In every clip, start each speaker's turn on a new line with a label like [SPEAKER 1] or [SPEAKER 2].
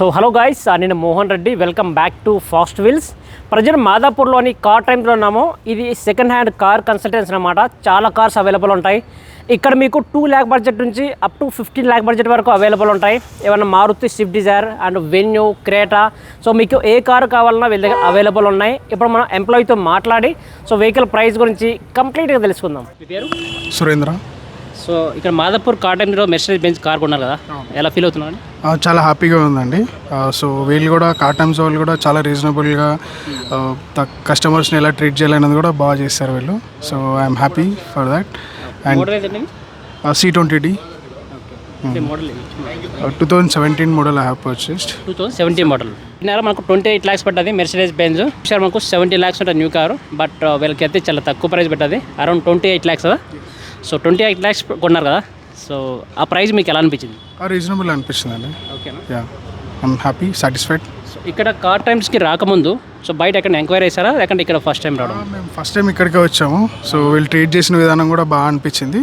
[SPEAKER 1] So hello guys నేను Mohan Reddy. Welcome back to fast wheels. Present మాదాపూర్లోని car టైంలో ఉన్నాము. ఇది సెకండ్ హ్యాండ్ కార్ కన్సల్టెన్సీ అనమాట చాలా కార్స్ అవైలబుల్ ఉంటాయి. ఇక్కడ మీకు టూ ల్యాక్ బడ్జెట్ నుంచి up to fifteen lakh budget వరకు అవైలబుల్ ఉంటాయి. ఏమైనా Maruti Swift Dzire and Venue Creta. So మీకు ఏ కారు కావాలన్నా వీళ్ళ దగ్గర అవైలబుల్ ఉన్నాయి. ఇప్పుడు మనం ఎంప్లాయీతో మాట్లాడి సో వెహికల్ ప్రైస్ గురించి కంప్లీట్గా తెలుసుకుందాం.
[SPEAKER 2] సురేంద్ర.
[SPEAKER 1] సో ఇక్కడ మాదాపూర్ కార్ టైంలో మెర్సిడీస్ బెంచ్ కార్ కొన్నారు కదా? ఎలా ఫీల్ అవుతున్నారు
[SPEAKER 2] ఆ, చాలా హ్యాపీగా ఉందండి. సో వీళ్ళు కూడా కాటమ్స్ వాళ్ళు కూడా చాలా రీజనబుల్గా కస్టమర్స్ని ఎలా ట్రీట్ చేయాలనేది కూడా బాగా చేస్తారు వీళ్ళు. So I'm happy for that and C twenty D
[SPEAKER 1] model
[SPEAKER 2] two thousand seventeen model I have purchased
[SPEAKER 1] two thousand seventeen model నెల మనకు ట్వంటీ ఎయిట్ ల్యాక్స్ పట్టది మెర్సిడీస్ బెంజ్ సార్ మనకు సెవెంటీ ల్యాక్స్ ఉంటుంది న్యూ కారు బట్ వీళ్ళకి అయితే చాలా తక్కువ ప్రైస్ పెట్టది. అరౌండ్ ట్వంటీ ఎయిట్ ల్యాక్స్ కదా సో ట్వంటీ ఎయిట్ ల్యాక్స్ కొన్నారు కదా. సో ఆ ప్రైస్ మీకు ఎలా అనిపించింది?
[SPEAKER 2] రీజనబుల్ అనిపిస్తుందండి.
[SPEAKER 1] ఓకేనా
[SPEAKER 2] yeah I'm happy satisfied.
[SPEAKER 1] So ఇక్కడ కార్ టైమ్స్కి రాకముందు సో బయట ఎక్కడ ఎంక్వైరీ చేశారా? లేకంటే ఇక్కడ ఫస్ట్ టైం రావడం?
[SPEAKER 2] మేము ఫస్ట్ టైం ఇక్కడికే వచ్చాము. సో వీళ్ళు ట్రీట్ చేసిన విధానం కూడా బాగా అనిపించింది.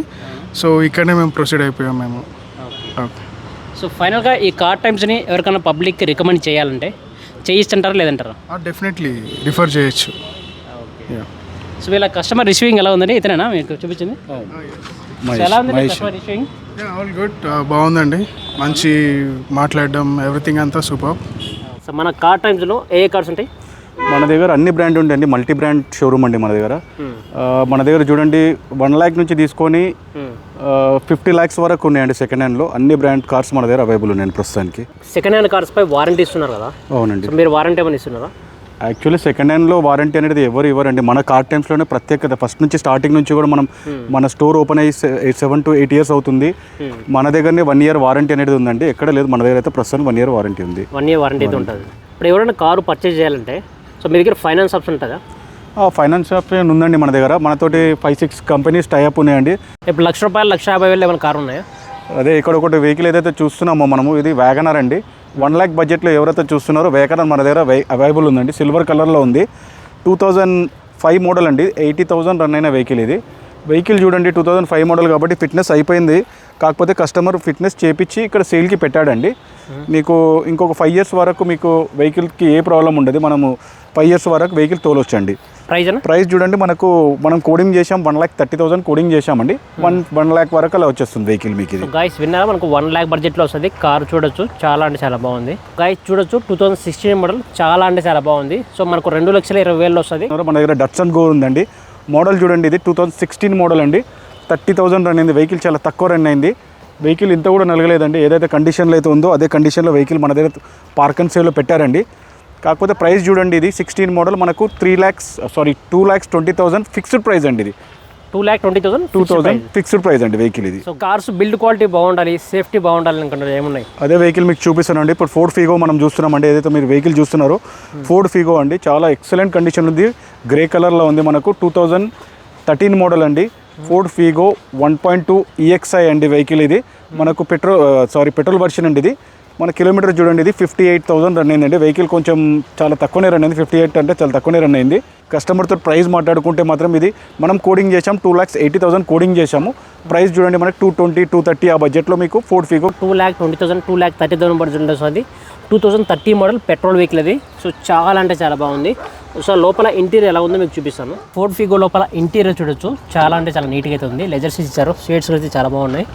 [SPEAKER 2] సో ఇక్కడనే మేము ప్రొసీడ్ అయిపోయాం మేము. ఓకే.
[SPEAKER 1] సో ఫైనల్గా ఈ కార్ టైమ్స్ని ఎవరికైనా పబ్లిక్కి రికమెండ్ చేయాలంటే చేయిస్తుంటారా లేదంటారా?
[SPEAKER 2] డెఫినెట్లీ రిఫర్ చేయొచ్చు. యా.
[SPEAKER 1] సో వీళ్ళ కస్టమర్ రిసీవింగ్ ఎలా ఉందండి? ఇతనేనా మీకు చూపించింది? సో ఎలా ఉంది కస్టమర్ రిసీవింగ్
[SPEAKER 2] ఆల్ గుడ్ బాగుందండి. మంచి మాట్లాడడం ఎవ్రీథింగ్ అంతా సూపర్
[SPEAKER 1] సో మన కార్ టైమ్స్లో ఏ ఏ కార్స్ ఉంటాయి?
[SPEAKER 3] మన దగ్గర అన్ని బ్రాండ్ ఉండండి మల్టీ బ్రాండ్ షోరూమ్ అండి మన దగ్గర. ఆ, మన దగ్గర చూడండి వన్ ల్యాక్ నుంచి తీసుకొని ఫిఫ్టీ ల్యాక్స్ వరకు ఉన్నాయండి సెకండ్ హ్యాండ్లో అన్ని బ్రాండ్ కార్స్ మన దగ్గర అవైలబుల్ ఉన్నాయండి ప్రస్తుతానికి.
[SPEAKER 1] సెకండ్ హ్యాండ్ కార్స్ పై వారంటీ ఇస్తున్నారు కదా?
[SPEAKER 3] అవునండి.
[SPEAKER 1] మీరు వారంటీ ఏమైనా ఇస్తున్నారా?
[SPEAKER 3] యాక్చువల్లీ సెకండ్ హ్యాండ్లో వారంటీ అనేది ఎవరు ఇవ్వరండి. మన కార్ టైమ్స్లోనే ప్రత్యేకత. ఫస్ట్ నుంచి స్టార్టింగ్ నుంచి కూడా మనం మన స్టోర్ ఓపెన్ అయ్యి సెవెన్ టు ఎయిట్ ఇయర్స్ అవుతుంది. మన దగ్గరనే వన్ ఇయర్ వారంటీ అనేది ఉందండి. ఎక్కడ లేదు. మన దగ్గర అయితే ప్రస్తుతం వన్ ఇయర్ వారంటీ ఉంది.
[SPEAKER 1] వన్ ఇయర్ వారంటీ అయితే ఉంటుంది. ఇప్పుడు ఎవరైనా కారు పర్చేజ్ చేయాలంటే సో మీ దగ్గర ఫైనాన్స్ ఆప్షన్ ఉంటుందా?
[SPEAKER 3] ఫైనాన్స్ ఆప్షన్ ఉందండి మన దగ్గర. మనతోటి ఫైవ్ సిక్స్ కంపెనీస్ టైఅప్ ఉన్నాయండి.
[SPEAKER 1] ఇప్పుడు లక్ష రూపాయలు లక్ష యాభై వేలు ఏమైనా కారు ఉన్నాయా?
[SPEAKER 3] అదే ఇక్కడ ఒకటి వెహికల్ ఏదైతే చూస్తున్నామో మనము ఇది వ్యాగనర్ అండి. వన్ ల్యాక్ బడ్జెట్లో ఎవరైతే చూస్తున్నారో వ్యాగనర్ మన దగ్గర అవైలబుల్ ఉందండి. సిల్వర్ కలర్లో ఉంది. టూ థౌజండ్ ఫైవ్ మోడల్ అండి. ఎయిటీ థౌసండ్ రన్ అయిన వెహికల్ ఇది. వెహికల్ చూడండి టూ థౌజండ్ ఫైవ్ మోడల్ కాబట్టి ఫిట్నెస్ అయిపోయింది. కాకపోతే కస్టమర్ ఫిట్నెస్ చేపించి ఇక్కడ సేల్కి పెట్టాడండి. మీకు ఇంకొక ఫైవ్ ఇయర్స్ వరకు మీకు వెహికల్కి ఏ ప్రాబ్లం ఉండదు. మనము ఫైవ్ ఇయర్స్ వరకు వెహికల్ తోలొచ్చండి.
[SPEAKER 1] ప్రైజ్
[SPEAKER 3] ప్రైస్ చూడండి మనకు మనం కోడింగ్ చేసాం one lakh thirty thousand coding చేసామండి వన్ వన్ ల్యాక్ వరకు అలా వచ్చేస్తుంది వెహికల్ మీకు ఇది.
[SPEAKER 1] సో గాయస్ విన్నారా? మనకు వన్ ల్యాక్ బడ్జెట్లో వస్తుంది. కారు చూడొచ్చు చాలా అంటే చాలా బాగుంది. గాయస్ చూడొచ్చు టూ థౌసండ్ సిక్స్టీన్ మోడల్ చాలా అంటే చాలా బాగుంది. సో మనకు రెండు లక్షల ఇరవై వేలు వస్తుంది.
[SPEAKER 3] మన దగ్గర డట్సన్ గో ఉందండి. మోడల్ చూడండి ఇది టూ థౌసండ్ సిక్స్టీన్ మోడల్ అండి. థర్టీ థౌసండ్ రన్ అయింది. వెహికల్ చాలా తక్కువ రన్ అయింది. వెహికల్ ఇంత కూడా నలగలేదండి. ఏదైతే కండిషన్లో అయితే ఉందో అదే కండిషన్లో వెహికల్ మన దగ్గర పార్క్ అండ్ సేవ్లో పెట్టారండి. కాకపోతే ప్రైస్ చూడండి ఇది. సిక్స్టీన్ మోడల్ మనకు three lakhs sorry two lakhs twenty thousand fixed price అండి ఇది.
[SPEAKER 1] Two lakh twenty thousand
[SPEAKER 3] two thousand fixed price అండి వెహికల్ ఇది.
[SPEAKER 1] సో కార్స్ బిల్డ్ క్వాలిటీ బాగుండాలి సేఫ్టీ బాగుండాలి అనుకుంటారు ఏమున్నాయి?
[SPEAKER 3] అదే వెహికల్ మీకు చూపిస్తానండి. ఇప్పుడు ఫోర్డ్ ఫీగో మనం చూస్తున్నామండి. ఏదైతే మీరు వెహికల్ చూస్తున్నారో ఫోర్డ్ ఫీగో అండి. చాలా ఎక్సలెంట్ కండిషన్ ఉంది. గ్రే కలర్లో ఉంది మనకు టూ థౌజండ్ థర్టీన్ మోడల్ అండి. Ford Figo one point two EXI అండి వెహికల్ ఇది. మనకు పెట్రోల్ సారీ పెట్రోల్ వర్షన్ అండి ఇది. మన కిలోమీటర్ చూడండి ఇది ఫిఫ్టీ ఎయిట్ థౌసండ్ రన్ అయిందండి. వెహికల్ కొంచెం చాలా తక్కువనే రన్ అయింది. ఫిఫ్టీ ఎయిట్ అంటే చాలా తక్కువనే రన్ అయింది. కస్టమర్తో ప్రైస్ మాట్లాడుకుంటే మాత్రం ఇది మనం కోడింగ్ చేసాం two lakhs eighty thousand coding చేసాము ప్రైస్ చూడండి మనకి టూ ట్వంటీ టూ థర్టీ ఆ బడ్జెట్లో మీకు Ford Figo
[SPEAKER 1] two lakh twenty thousand two lakh thirty thousand budget వస్తుంది two thousand thirty model petrol vehicle అది సో చాలా అంటే చాలా బాగుంది. సో లోపల ఇంటీరియర్ ఎలా ఉందో మీకు చూపిస్తాను. ఫోర్డ్ ఫిగో లోపల ఇంటీరియర్ చూడొచ్చు. చాలా అంటే చాలా నీట్గా అయితే ఉంది. లెజర్ సీట్స్ ఇచ్చారు. షేడ్స్ అయితే చాలా బాగున్నాయి.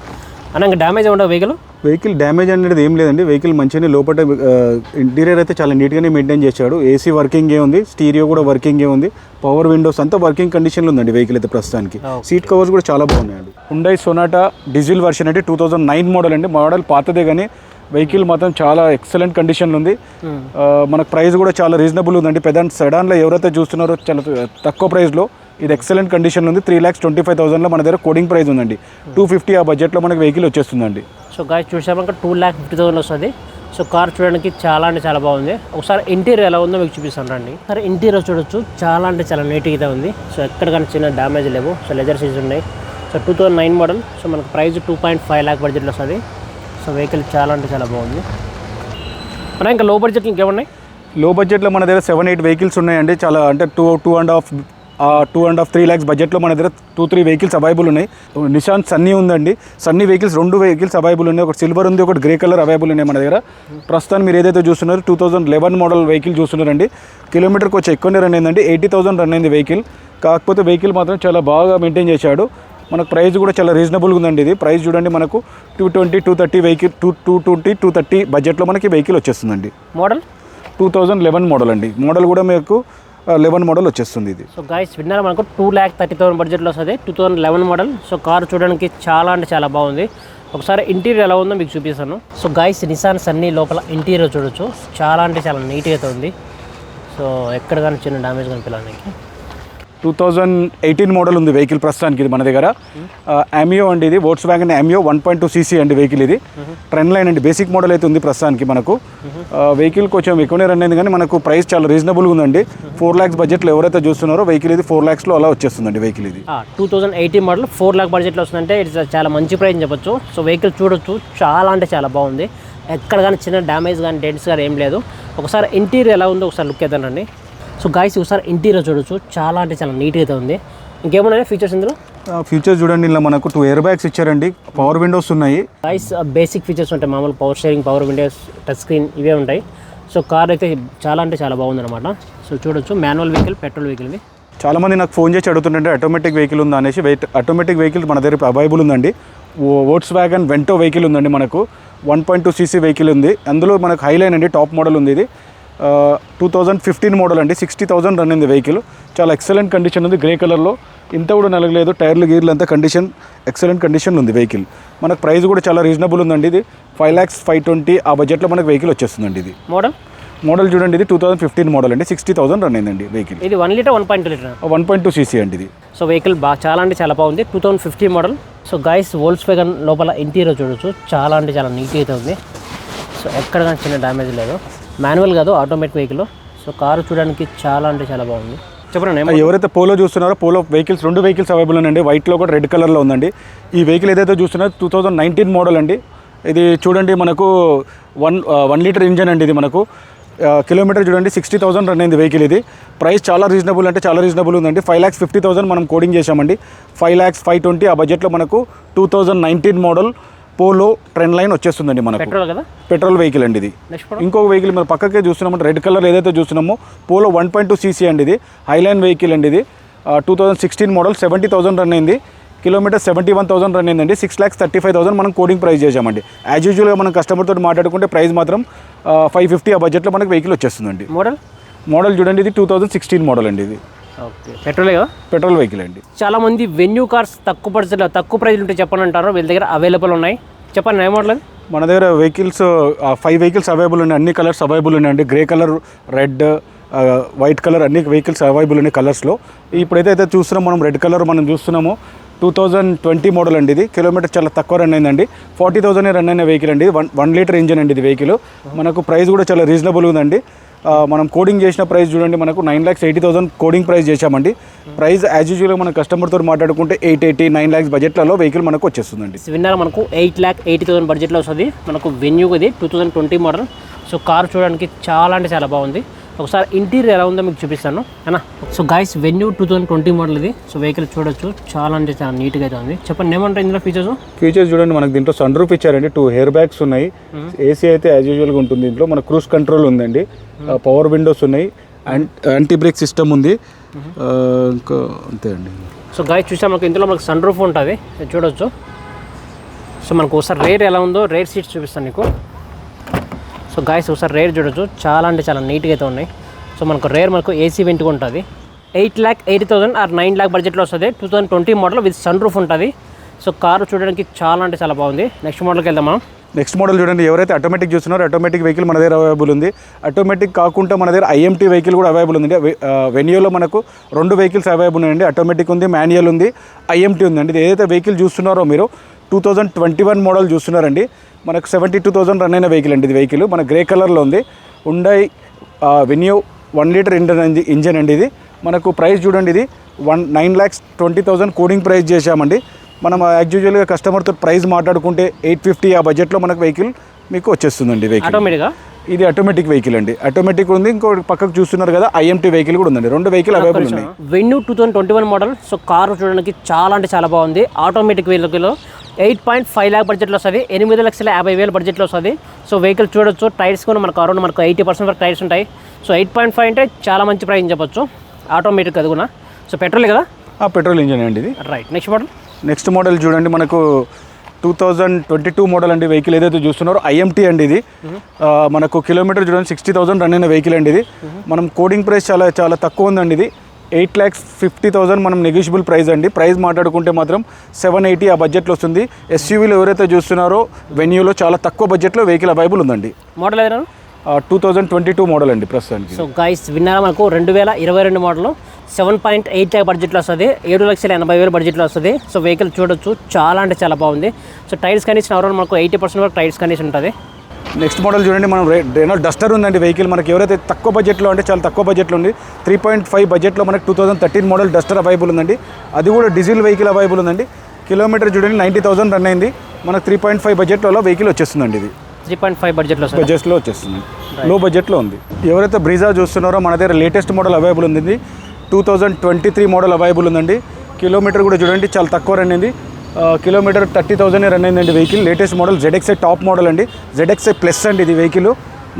[SPEAKER 1] అన్న డ్యామేజ్ ఉండవు వెహికల్?
[SPEAKER 3] వెహికల్ డ్యామేజ్ అనేది ఏం లేదండి. వెహికల్ మంచిగానే లోపల ఇంటీరియర్ అయితే చాలా నీట్గానే మెయింటైన్ చేశాడు. ఏసీ వర్కింగ్ ఏ ఉంది స్టీరియో కూడా వర్కింగ్ ఏ ఉంది. పవర్ విండోస్ అంతా వర్కింగ్ కండిషన్లో ఉందండి వెహికల్ అయితే ప్రస్తుతానికి. సీట్ కవర్స్ కూడా చాలా బాగున్నాయండి. హుండై సొనాటా డీజిల్ వర్షన్ అంటే టూ థౌజండ్ నైన్ మోడల్ అండి. మోడల్ పాతదే కానీ వెహికల్ మాత్రం చాలా ఎక్సలెంట్ కండిషన్లో ఉంది. ఆ, మనకు ప్రైస్ కూడా చాలా రీజనబుల్ ఉందండి. పెద్ద సెడాన్లో ఎవరైతే చూస్తున్నారో చాలా తక్కువ ప్రైస్లో ఇది ఎక్సలెంట్ కండిషన్లో ఉంది. త్రీ ల్యాక్స్ ట్వంటీ ఫైవ్ థౌసండ్లో మన దగ్గర కోడింగ్ ప్రైస్ ఉందండి. టూ ఫిఫ్టీ ఆ బడ్జెట్లో మనకి వెహికల్ వచ్చేస్తుందండి.
[SPEAKER 1] సో గాయ చూసాక టూ ల్యాక్ ఫిఫ్టీ థౌసండ్ వస్తుంది. సో కార్ చూడడానికి చాలా అంటే చాలా బాగుంది. ఒకసారి ఇంటీరియర్ ఎలా ఉందో మీకు చూపిస్తాను రండి. సరే ఇంటీరియర్ చూడొచ్చు. చాలా అంటే చాలా నీట్గా ఉంది. సో ఎక్కడ కానీ చిన్న డ్యామేజ్ లేవు. సో లెజర్ సీట్స్ ఉన్నాయి. So two thousand nine model so మనకు price two point five lakh బడ్జెట్లో వస్తుంది. సో వెహికల్ చాలా అంటే చాలా బాగుంది. మన ఇంకా లో బడ్జెట్ ఇంకేమున్నాయి
[SPEAKER 3] లో బడ్జెట్లో మన దగ్గర సెవెన్ ఎయిట్ వెహికల్స్ ఉన్నాయండి. చాలా అంటే two two and half two and half three lakhs బడ్జెట్లో మన దగ్గర టూ త్రీ వెహికల్స్ అవైలబుల్ ఉన్నాయి. నిశాంత్ సన్నీ ఉందండి. సన్నీ వెహికల్స్ రెండు వెహికల్స్ అవైలబుల్ ఉన్నాయి. ఒకటి సిల్వర్ ఉంది ఒకటి గ్రే కలర్ అవైలబుల్ ఉన్నాయి మన దగ్గర. ప్రస్తుతం మీరు ఏదైతే చూస్తున్నారో two thousand eleven model vehicle చూస్తున్నారండి. కిలోమీటర్కి వచ్చి ఎక్కువనే రన్ అయిందండి ఎయిటీ థౌసండ్ రన్ అయింది వెహికల్ కాకపోతే వెహికల్ మాత్రం చాలా బాగా మెయింటైన్ చేశాడు. మనకు ప్రైస్ కూడా చాలా రీజనబుల్గా ఉందండి ఇది. ప్రైస్ చూడండి మనకు two twenty two thirty vehicle two two twenty two thirty బడ్జెట్లో మనకి వెహికల్ వచ్చేస్తుందండి.
[SPEAKER 1] Model
[SPEAKER 3] two thousand eleven model అండి. మోడల్ కూడా మీకు లెవెన్ మోడల్ వచ్చేస్తుంది ఇది.
[SPEAKER 1] సో గాయస్ విన్నారు మనకు టూ ల్యాక్ థర్టీ థౌసండ్ బడ్జెట్లో వస్తుంది two thousand eleven model so car చూడడానికి చాలా అంటే చాలా బాగుంది. ఒకసారి ఇంటీరియర్ ఎలా ఉందో మీకు చూపిస్తాను. సో గాయస్ నిసాన్ సన్నీ లోపల ఇంటీరియర్ చూడొచ్చు. చాలా అంటే చాలా నీట్గా ఉంది. సో ఎక్కడ కానీ చిన్న డ్యామేజ్ కనిపించడానికి
[SPEAKER 3] టూ థౌజండ్ ఎయిటీన్ మోడల్ ఉంది వెహికల్ ప్రస్తుతానికి ఇది మన దగ్గర. అమియో అండి ఇది. వోట్స్ wagon Ameo one point two CC అండి వెహికల్ ఇది. ట్రెండ్ లైన్ అండి. బేసిక్ మోడల్ అయితే ఉంది ప్రస్తుతానికి మనకు. వెహికల్ కొంచెం ఎక్కువనే రన్ అయింది కానీ మనకు ప్రైస్ చాలా రీజనబుల్గా ఉందండి. ఫోర్ ల్యాక్స్ బడ్జెట్లో ఎవరైతే చూస్తున్నారో వెహికల్ ఇది ఫోర్ ల్యాక్స్లో అలా వచ్చేస్తుందండి వెహికల్ ఇది.
[SPEAKER 1] Two thousand eighteen model four lakh బడ్జెట్లో వస్తుందంటే ఇట్స్ చాలా మంచి ప్రైస్ అని చెప్పొచ్చు. సో వెహికల్ చూడొచ్చు. చాలా అంటే చాలా బాగుంది. ఎక్కడ కానీ చిన్న డ్యామేజ్ కానీ డెంట్స్ కానీ ఏం లేదు. ఒకసారి ఇంటీరియర్ ఎలా ఉందో ఒకసారి లుక్ అవుతానండి సో గాయస్ ఒకసారి ఇంటీరియర్ చూడొచ్చు. చాలా అంటే చాలా నీట్గా అయితే ఉంది. ఇంకేమున్నాయి ఫీచర్స్ ఇందులో?
[SPEAKER 3] ఫ్యూచర్స్ చూడండి ఇలా మనకు టూ ఇయర్ బ్యాగ్స్ ఇచ్చారండి. పవర్ విండోస్ ఉన్నాయి.
[SPEAKER 1] గాయస్ బేసిక్ ఫీచర్స్ ఉంటాయి. మామూలు power steering power windows touch screen ఇవే ఉంటాయి. సో కార్ అయితే చాలా అంటే చాలా బాగుందన్నమాట. సో చూడొచ్చు. మాన్యువల్ వెహికల్ పెట్రోల్ వెహికల్ ఇది
[SPEAKER 3] చాలా మంది నాకు ఫోన్ చేసి అడుగుతుంటే ఆటోమేటిక్ వెహికల్ ఉందా అనేసి వెయిట్ ఆటోమేటిక్ వెహికల్ మన దగ్గర అవైలబుల్ ఉందండి. ఓట్స్ వ్యాగన్ వెంటో వెహికల్ ఉందండి మనకు. One point two CC vehicle ఉంది. అందులో మనకు హైలైన్ అండి టాప్ మోడల్ ఉంది ఇది. టూ థౌజండ్ ఫిఫ్టీన్ మోడల్ అండి. సిక్స్టీ థౌసండ్ రన్ అయింది వెహికల్. చాలా ఎక్సలెంట్ కండిషన్ ఉంది. గ్రే కలర్లో. ఇంత కూడా నలగలేదు. టైర్లు గీర్లు అంతా కండిషన్ ఎక్సలెంట్ కండిషన్ ఉంది వెహికల్. మనకు ప్రైస్ కూడా చాలా రీజనబుల్ ఉందండి ఇది. ఫైవ్ ల్యాక్స్ ఫైవ్ ట్వంటీ ఆ బడ్జెట్లో మనకు వెహికల్ వచ్చేస్తుందండి ఇది.
[SPEAKER 1] మోడల్?
[SPEAKER 3] మోడల్ చూడండి ఇది. టూ థౌసండ్ ఫిఫ్టీన్ మోడల్ అండి. సిక్స్టీ థౌసండ్ రన్ అయిందండి వెహికల్.
[SPEAKER 1] ఇది one litre one point two litre?
[SPEAKER 3] One point two CC అండి ఇది.
[SPEAKER 1] సో వెహికల్ బాగా చాలా అంటే చాలా బాగుంది. Two thousand fifty model. So guys Volkswagen లోపల ఇంటీరియర్ చూడొచ్చు. చాలా అంటే చాలా నీట్గా అయితే ఉంది. సో ఎక్కడ కానీ చిన్న డ్యామేజ్ లేదు. మాన్యువల్ కాదు ఆటోమేటిక్ వెహికల్. సో కారు చూడడానికి చాలా అంటే చాలా బాగుంది. చెప్పండి
[SPEAKER 3] ఎవరైతే పోలో చూస్తున్నారో పోలో వెహికల్స్ రెండు వెహికల్స్ అవైలబుల్ ఉందండి వైట్లో కూడా రెడ్ కలర్లో ఉందండి. ఈ వెహికల్ ఏదైతే చూస్తున్నారో టూ థౌజండ్ నైన్టీన్ మోడల్ అండి. ఇది చూడండి మనకు వన్ వన్ లీటర్ ఇంజన్ అండి ఇది మనకు. Uh, కిలోమీటర్ చూడండి సిక్స్టీ థౌసండ్ రన్ అయింది వెహికల్ ఇది. ప్రైస్ చాలా రీజనబుల్ అంటే చాలా రీజనబుల్ ఉందండి. ఫైవ్ ల్యాక్స్ ఫిఫ్టీ థౌసండ్ మనం కోడింగ్ చేశామండి. ఫైవ్ ల్యాక్స్ ఫైవ్ ట్వంటీ ఆ బడ్జెట్లో మనకు two thousand nineteen model Polo Trendline వచ్చేస్తుందండి మనకు.
[SPEAKER 1] పెట్రోల్ కదా?
[SPEAKER 3] పెట్రోల్ వెహికల్ అండి ఇది. ఇంకొక వెహికల్ మనం పక్కకే చూస్తున్నామంటే రెడ్ కలర్ ఏదైతే చూస్తున్నామో Polo one point two CC అండి ఇది. హైలైన్ వెహికల్ అండి ఇది. Two thousand sixteen model seventy thousand run అయింది. Kilometre seventy one thousand run అయిందండి. Six lakhs thirty five thousand మనం కోడింగ్ ప్రైస్ చేసామండి యాజ్ యూజువల్గా మనం కస్టమర్ తోటి మాట్లాడుకుంటే ప్రైస్ మాత్రం ఫైవ్ ఫిఫ్టీ ఆ బడ్జెట్లో మనకి వెహికల్ వచ్చేస్తుందండి.
[SPEAKER 1] మోడల్
[SPEAKER 3] మోడల్ చూడండి ఇది టూ థౌజండ్ సిక్స్టీన్ మోడల్ అండి ఇది.
[SPEAKER 1] ఓకే. పెట్రోలే
[SPEAKER 3] వెహికల్ అండి.
[SPEAKER 1] చాలా మంది వెన్యూ కార్స్ తక్కువ బడ్జెట్లో తక్కువ ప్రైజ్లు ఉంటే చెప్పండి అంటారు. వీళ్ళ దగ్గర అవైలబుల్ ఉన్నాయి. చెప్పండి ఏ మోడల్
[SPEAKER 3] మన దగ్గర వెహికల్స్ ఫైవ్ వెహికల్స్ అవైలబుల్ ఉన్నాయి. అన్ని కలర్స్ అవైలబుల్ ఉన్నాయండి grey colour red white colour అన్ని వెహికల్స్ అవైలబుల్ ఉన్నాయి కలర్స్లో ఇప్పుడైతే అయితే చూస్తున్నాం మనం రెడ్ కలర్ మనం చూస్తున్నాము. టూ థౌజండ్ ట్వంటీ మోడల్ అండి ఇది. కిలోమీటర్ చాలా తక్కువ రన్ అయిందండి. ఫార్టీ థౌసండ్ రన్ అయిన వెహికల్ అండి. వన్ వన్ లీటర్ ఇంజిన్ అండి ఇది వెహికల్ మనకు ప్రైస్ కూడా చాలా రీజనబుల్ ఉందండి. మనం కోడింగ్ చేసిన ప్రైస్ చూడండి మనకు nine lakhs eighty thousand coding price చేశామండి. ప్రైస్ యాజ్ యూజువల్గా మన కస్టమర్తో మాట్లాడుకుంటే ఎయిట్ ఎయిటీ నైన్ ల్యాక్స్ బడ్జెట్లలో వెహికల్ మనకు వచ్చేస్తుందండి.
[SPEAKER 1] విన్నర్ మనకు ఎయిట్ ల్యాక్ ఎయిటీ థౌసండ్ బడ్జెట్లో వస్తుంది. మనకు వెన్యూ ఇది two thousand twenty model so car చూడడానికి చాలా అంటే చాలా బాగుంది. ఒకసారి ఇంటీరియర్ ఎలా ఉందో మీకు చూపిస్తాను. అన్నా? So guys Venue two thousand twenty model ఇది. సో వెహికల్ చూడొచ్చు. చాలా అంటే చాలా నీట్గా అయితే ఉంది. చెప్పండి ఏమంటారు ఇందులో ఫీచర్స్
[SPEAKER 3] ఫీచర్స్ చూడండి మనకు దీంట్లో సన్ రూఫ్ ఇచ్చారండి. టూ హెయిర్ బ్యాగ్స్ ఉన్నాయి. ఏసీ అయితే యాజ్ యూజువల్గా ఉంటుంది దీంట్లో. మన క్రూజ్ కంట్రోల్ ఉందండి. పవర్ విండోస్ ఉన్నాయి. యాంటీ బ్రేక్ సిస్టమ్ ఉంది. ఇంకా అంతే అండి.
[SPEAKER 1] సో గాయస్ చూసాం మనకు ఇందులో మనకు సన్ రూఫ్ ఉంటుంది. చూడొచ్చు. సో మనకు ఒకసారి రేర్ ఎలా ఉందో రేర్ సీట్స్ చూపిస్తాను నీకు. సో గాయస్ ఒకసారి రేర్ చూడొచ్చు. చాలా అంటే చాలా నీట్గా అయితే ఉన్నాయి. సో మనకు రేర్ మనకు ఏసీ వెంట్గా ఉంటుంది. Eight lakh eighty thousand or nine lakh బడ్జెట్లో వస్తుంది. Two thousand twenty model with sunroof ఉంటుంది. సో కారు చూడడానికి చాలా అంటే చాలా బాగుంది. నెక్స్ట్ మోడల్కి వెళ్దాం మనం.
[SPEAKER 3] నెక్స్ట్ మోడల్ చూడండి. ఎవరైతే ఆటోమేటిక్ చూస్తున్నారో ఆటోమేటిక్ వెహికల్ మన దగ్గర అవైలబుల్ ఉంది. ఆటోమేటిక్ కాకుండా మన దగ్గర ఐఎంటీ వెహికల్ కూడా అవైలబుల్ ఉంది. వెన్యూలో మనకు రెండు వెహికల్స్ అవైలబుల్ ఉన్నాయండి. ఆటోమేటిక్ ఉంది మాన్యువల్ ఉంది ఐఎంటీ ఉందండి. ఇది ఏదైతే వెహికల్ చూస్తున్నారో మీరు two thousand twenty one model చూస్తున్నారండి. మనకు సెవెంటీ టూ థౌసండ్ రన్ అయిన వెహికల్ అండి ఇది వెహికల్ మన గ్రే కలర్లో ఉంది. Hyundai Venue one litre engine engine అండి ఇది. మనకు ప్రైస్ చూడండి ఇది. One nine lakhs twenty thousand coding price చేశామండి. మనం యాక్చువల్గా కస్టమర్తో ప్రైస్ మాట్లాడుకుంటే ఎయిట్ ఫిఫ్టీ ఆ బడ్జెట్లో మనకు వెహికల్ మీకు వచ్చేస్తుందండి వెహికల్ ఇది ఆటోమేటిక్ వెహికల్ అండి. ఆటోమేటిక్ ఉంది. ఇంకో పక్కకు చూస్తున్నారు కదా ఐఎంటీ వెహికల్ కూడా ఉందండి. రెండు వెహికల్ అవైలబుల్ ఉన్నాయి.
[SPEAKER 1] Venue two thousand twenty one model so car చూడడానికి చాలా అంటే చాలా బాగుంది. Automatic vehicle eight point five lakh బడ్జెట్లో వస్తుంది. ఎనిమిది లక్షల యాభై వేల బడ్జెట్లో వస్తుంది. సో వెహికల్ చూడొచ్చు. టైర్స్ కూడా మనకు అరౌండ్ మనకు ఎయిటీ పర్సెంట్ వరకు టైర్స్ ఉంటాయి. సో ఎయిట్ పాయింట్ ఫైవ్ అంటే చాలా మంచి ప్రైస్ అని చెప్పొచ్చు. ఆటోమేటిక్ అది కూడా. సో పెట్రోల్ కదా?
[SPEAKER 3] పెట్రోల్ ఇంజిన్ అండి ఇది.
[SPEAKER 1] Right next model
[SPEAKER 3] next model చూడండి. మనకు two thousand twenty two model అండి వెహికల్ ఏదైతే చూస్తున్నారో ఐఎంటీ అండి ఇది. ఆ, మనకు కిలోమీటర్ చూడండి సిక్స్టీ థౌసండ్ రన్ అయిన వెహికల్ అండి ఇది. మనం కోడింగ్ ప్రైస్ చాలా చాలా తక్కువ ఉందండి ఇది. ఎయిట్ ల్యాక్స్ ఫిఫ్టీ థౌసండ్ మనం నెగోషియబుల్ ప్రైస్ అండి. ప్రైస్ మాట్లాడుకుంటే మాత్రం సెవెన్ ఎయిటీ ఆ బడ్జెట్లో వస్తుంది. ఎస్యూవీలో ఎవరైతే చూస్తున్నారో వెన్యూలో చాలా తక్కువ బడ్జెట్లో వెహికల్ అవైలబుల్ ఉందండి.
[SPEAKER 1] మోడల్ ఏదైనా?
[SPEAKER 3] Two thousand twenty two model అండి ప్రస్తుతానికి.
[SPEAKER 1] సో గైస్ విన్నారా మనకు? రెండు వేల ఇరవై రెండు model seven point eight lakh బడ్జెట్లో వస్తుంది. ఏడు లక్షల ఎనభై వేల బడ్జెట్లో వస్తుంది. సో వెహికల్ చూడొచ్చు. చాలా అంటే చాలా బాగుంది. సో టైర్స్ కండిషన్ అరౌండ్ మనకు ఎయిటీ పర్సెంట్ వరకు టైర్స్ కండిషన్ ఉంటుంది.
[SPEAKER 3] నెక్స్ట్ మోడల్ చూడండి మనం రేనో డస్టర్ ఉందండి వెహికల్ మనకి ఎవరైతే తక్కువ బడ్జెట్లో అంటే చాలా తక్కువ బడ్జెట్లో ఉంది. త్రీ పాయింట్ ఫైవ్ బడ్జెట్లో మనకి two thousand thirteen model Duster available ఉందండి. అది కూడా డీజిల్ వెహికల్ అవైలబుల్ ఉందండి. కిలోమీటర్ చూడండి నైంటీ థౌసండ్ రన్ అయింది. మనకు త్రీ పాయింట్ ఫైవ్ బడ్జెట్లో వెహికల్ వచ్చేస్తుందండి ఇది.
[SPEAKER 1] త్రీ పాయింట్ ఫైవ్ బడ్జెట్లో
[SPEAKER 3] బడ్జెట్లో వచ్చేస్తుంది. లో బడ్జెట్లో ఉంది. ఎవరైతే బ్రీజా చూస్తున్నారో మన దగ్గర లేటెస్ట్ మోడల్ అవైలబుల్ ఉంది two thousand twenty three model available ఉందండి. కిలోమీటర్ కూడా చూడండి చాలా తక్కువ రన్ అయింది. కిలోమీటర్ థర్టీ థౌసండ్ రన్ అయిందండి vehicle latest model ZXI top model అండి. జెడ్ఎక్స్ఐ ప్లస్ అండి ఇది వెహికల్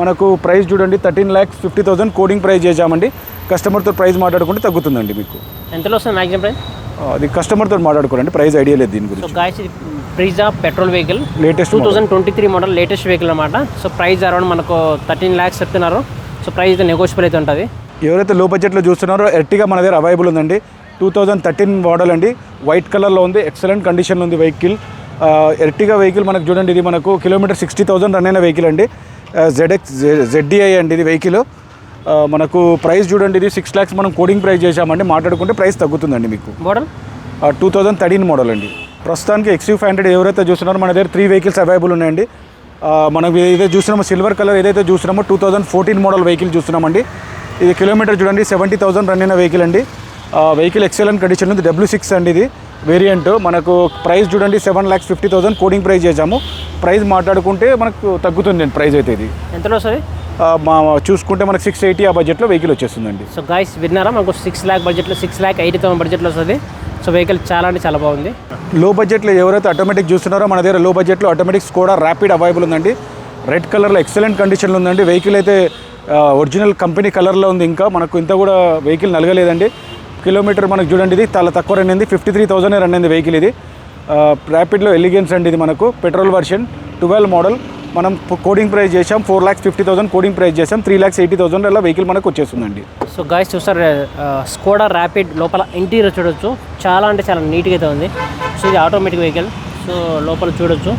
[SPEAKER 3] మనకు ప్రైస్ చూడండి thirteen lakhs fifty thousand quoting price చేసామండి కస్టమర్తో ప్రైస్ మాట్లాడుకుంటే తగ్గుతుందండి మీకు.
[SPEAKER 1] ఎంతలో వస్తుంది మ్యాక్సిమం ప్రైస్
[SPEAKER 3] అది కస్టమర్తో మాట్లాడుకోరండి. ప్రైస్ ఐడియా లేదు దీని గురించి.
[SPEAKER 1] గాయస్ ఇది petrol vehicle
[SPEAKER 3] latest
[SPEAKER 1] two thousand twenty three model latest vehicle అనమాట సో ప్రైస్ అరౌండ్ మనకు థర్టీన్ ల్యాక్స్ చెప్తున్నారు. సో ప్రైస్ అయితే నెగోషియబుల్ అయితే ఉంటుంది.
[SPEAKER 3] ఎవరైతే లో బడ్జెట్లో చూస్తున్నారో ఎర్టిగా మన దగ్గర అవైలబుల్ ఉందండి. టూ థౌజండ్ థర్టీన్ మోడల్ అండి. వైట్ కలర్లో ఉంది. ఎక్సలెంట్ కండిషన్లో ఉంది వెహికల్ ఎర్టిగా వెహికల్ మనకు చూడండి ఇది మనకు కిలోమీటర్ సిక్స్టీ థౌసండ్ రన్ అయిన వెహికల్ అండి. జెడ్ఎక్స్ జెడ్డిఐ అండి ఇది వెహికల్ మనకు ప్రైస్ చూడండి ఇది సిక్స్ ల్యాక్స్ మనం కోడింగ్ ప్రైస్ చేసామండి మాట్లాడుకుంటే ప్రైస్ తగ్గుతుందండి మీకు.
[SPEAKER 1] Model
[SPEAKER 3] two thousand thirteen model అండి. ప్రస్తుతానికి ఎక్స్యూ ఫైవ్ హండ్రెడ్ ఎవరైతే చూస్తున్నారో మన దగ్గర త్రీ వెహికల్స్ అవైలబుల్ ఉన్నాయండి. మనం ఏదైతే చూస్తున్నామో సిల్వర్ కలర్ ఏదైతే చూస్తున్నామో two thousand fourteen model vehicle చూస్తున్నామండి. ఇది కిలోమీటర్ చూడండి సెవెంటీ థౌసండ్ రన్ అయిన వెహికల్ అండి. వెహికల్ ఎక్సలెంట్ కండిషన్ ఉంది. డబ్ల్యూ సిక్స్ అండి ఇది. వేరియంట్ మనకు ప్రైస్ చూడండి seven lakhs fifty thousand quoting price చేసాము ప్రైస్ మాట్లాడుకుంటే మనకు తగ్గుతుంది ప్రైస్ అయితే ఇది.
[SPEAKER 1] ఎంతలో వస్తుంది?
[SPEAKER 3] ఆ, మా చూసుకుంటే మనకు సిక్స్ ఎయిటీ ఆ బడ్జెట్లో వెహికల్ వచ్చేస్తుందండి.
[SPEAKER 1] సో గాయస్ విన్నారా? మనకు సిక్స్ ల్యాక్ బడ్జెట్లో సిక్స్ ల్యాక్ ఎయిటీ థౌసండ్ బడ్జెట్లో వస్తుంది. సో వెహికల్ చాలా అంటే చాలా బాగుంది.
[SPEAKER 3] లో బడ్జెట్లో ఎవరైతే ఆటోమేటిక్ చూస్తున్నారో మన దగ్గర లో బడ్జెట్లో ఆటోమేటిక్ స్కోడా ర్యాపిడ్ అవైలబుల్ ఉందండి రెడ్ కలర్లో ఎక్సలెంట్ కండిషన్లో ఉందండి. వెహికల్ అయితే ఒరిజినల్ కంపెనీ కలర్లో ఉంది ఇంకా. మనకు ఇంత కూడా వెహికల్ నలగలేదండి. కిలోమీటర్ మనకు చూడండి ఇది. చాలా తక్కువ రన్ అయింది. ఫిఫ్టీ త్రీ థౌసండ్ రన్ అయింది వెహికల్ ఇది. ర్యాపిడ్లో ఎలిగెన్స్ అండి ఇది మనకు. పెట్రోల్ వర్షన్ ట్వెల్వ్ మోడల్ మనం కోడింగ్ ప్రైస్ చేసాం four lakhs fifty thousand quoting price చేసాం త్రీ ల్యాక్స్ ఎయిటీ థౌసండ్ అలా వెహికల్ మనకు వచ్చేస్తుందండి.
[SPEAKER 1] సో గాయస్ చూస్తారు స్కోడా ర్యాపిడ్ లోపల ఇంటీరియర్ చూడొచ్చు. చాలా అంటే చాలా నీట్గా అయితే ఉంది. సో ఇది ఆటోమేటిక్ వెహికల్ సో లోపల చూడొచ్చు.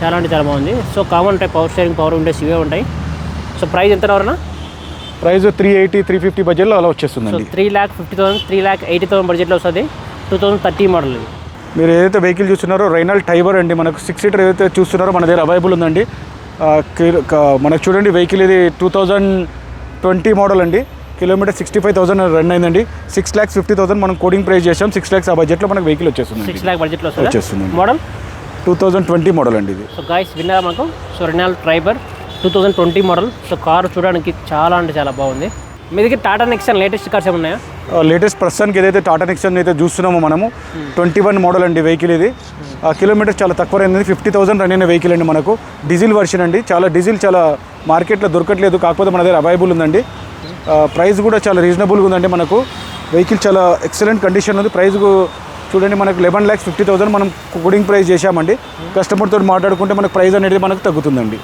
[SPEAKER 1] చాలా అంటే చాలా బాగుంది. So common type power steering power windows ఇవే ఉంటాయి. సో ప్రైస్ ఎంత ఎవరన్నా
[SPEAKER 3] price three eighty three fifty బడ్జెట్లో అలా
[SPEAKER 1] సో
[SPEAKER 3] వచ్చేస్తుందండి
[SPEAKER 1] three lakh fifty thousand three lakh eighty thousand బడ్జెట్లో వస్తుంది. టూ థౌసండ్ థర్టీ మోడల్ ఇది.
[SPEAKER 3] మీరు ఏదైతే వెహికల్ చూస్తున్నారో రైనల్ టైబర్ అండి. మనకు సిక్స్ సీటర్ ఏదైతే చూస్తున్నారో మన దగ్గర అవైలబుల్ ఉందండి. మనకు చూడండి వెహికల్ ఇది టూ థౌజండ్ ట్వంటీ మోడల్ అండి. Kilometre sixty five thousand run అయిందండి. సిక్స్ ల్యాక్స్ ఫిఫ్టీ థౌసండ్ మనం కోడింగ్ ప్రైస్ చేసాం సిక్స్ ల్యాక్స్ ఆ బడ్జెట్లో మనకు వెహికల్ వచ్చేస్తుంది
[SPEAKER 1] సిక్స్ ల్యాక్ బడ్జెట్లో వస్తుంది?
[SPEAKER 3] వచ్చేస్తుంది
[SPEAKER 1] model
[SPEAKER 3] two thousand twenty model అండి ఇది.
[SPEAKER 1] సో గాయస్ విన్నారా మనకు so Renault Triber two thousand twenty model. So car చూడడానికి చాలా అంటే చాలా బాగుంది. మీ దగ్గర టాటా నెక్సన్ లేటెస్ట్ కార్స్ ఏమున్నాయా?
[SPEAKER 3] లేటెస్ట్ ప్రస్తుతానికి ఏదైతే టాటా నెక్సన్ అయితే చూస్తున్నామో మనము ట్వంటీ వన్ మోడల్ అండి వెహికల్ ఇది. ఆ కిలోమీటర్ చాలా తక్కువ అయింది ఫిఫ్టీ థౌసండ్ రన్ అయిన వెహికల్ అండి మనకు. డీజిల్ వర్షన్ అండి. చాలా డీజిల్ చాలా మార్కెట్లో దొరకట్లేదు. కాకపోతే మన దగ్గర అవైలబుల్ ఉందండి. ప్రైస్ కూడా చాలా రీజనబుల్గా ఉందండి మనకు. వెహికల్ చాలా ఎక్సలెంట్ కండిషన్ ఉంది. ప్రైస్ చూడండి మనకు లెవెన్ ల్యాక్స్ ఫిఫ్టీ థౌసండ్ మనం కోడింగ్ ప్రైస్ చేశామండి. కస్టమర్తో మాట్లాడుకుంటే మనకు ప్రైస్ అనేది మనకు తగ్గుతుందండి.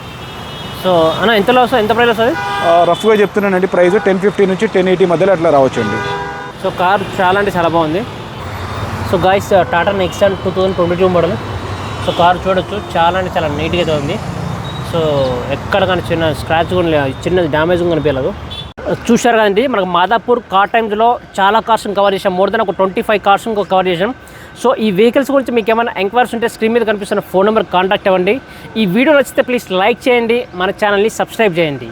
[SPEAKER 1] సో అన్న ఎంతలో వస్తుంది ఎంత ప్రైస్ వస్తుంది?
[SPEAKER 3] రఫ్గా చెప్తున్నానండి ప్రైస్ టెన్ ఫిఫ్టీ నుంచి టెన్ ఎయిటీ మధ్యలో అట్లా రావచ్చండి.
[SPEAKER 1] సో కార్ చాలా అంటే చాలా బాగుంది. So guys Tata Nexon two thousand twenty two model so car చూడొచ్చు చాలా అంటే చాలా నీట్గా ఉంది. సో ఎక్కడ కానీ చిన్న స్క్రాచ్ కూడా చిన్న డ్యామేజ్ కనిపించలేదు. చూశారు కదండి. మనకు మాదాపూర్ కార్ టైమ్స్లో చాలా కార్స్ కవర్ చేసాం మోర్ దెన్ ఒక ట్వంటీ ఫైవ్ కార్స్ కవర్ చేసాం సో ఈ వెహికల్స్ గురించి మీకు ఏమైనా ఎంక్వైరీస్ ఉంటే స్క్రీన్ మీద కనిపిస్తున్న ఫోన్ నెంబర్ కాంటాక్ట్ అవ్వండి. ఈ వీడియో నచ్చితే ప్లీజ్ లైక్ చేయండి. మన ఛానల్ని సబ్స్క్రైబ్ చేయండి.